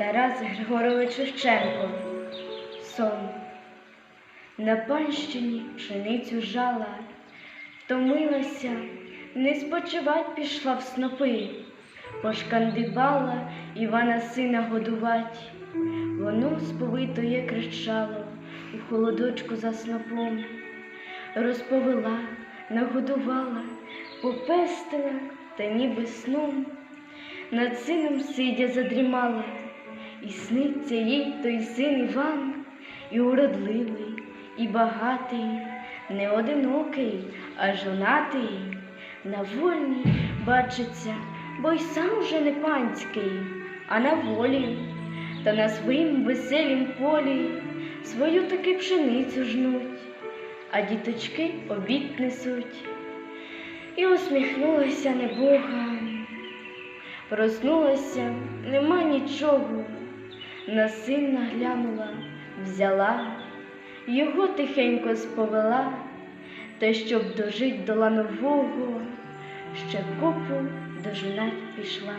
Тарас Григорович Шевченко. Сон. На панщині пшеницю жала, втомилася, не спочивать пішла в снопи, пошкандибала Івана сина годувать. Воно сповитоє кричало у холодочку за снопом, розповела, нагодувала, попестила та ніби сном. Над сином сидя задрімала, і сниться їй той син Іван, і уродливий, і багатий, не одинокий, а жонатий, на вольні бачиться, бо й сам уже не панський, а на волі, та на своїм веселім полі свою таки пшеницю жнуть, а діточки обід несуть. І усміхнулася небога. Проснулася, нема нічого. На сина глянула, взяла, його тихенько сповела, та щоб дожить до ланового, ще копу дожинать пішла.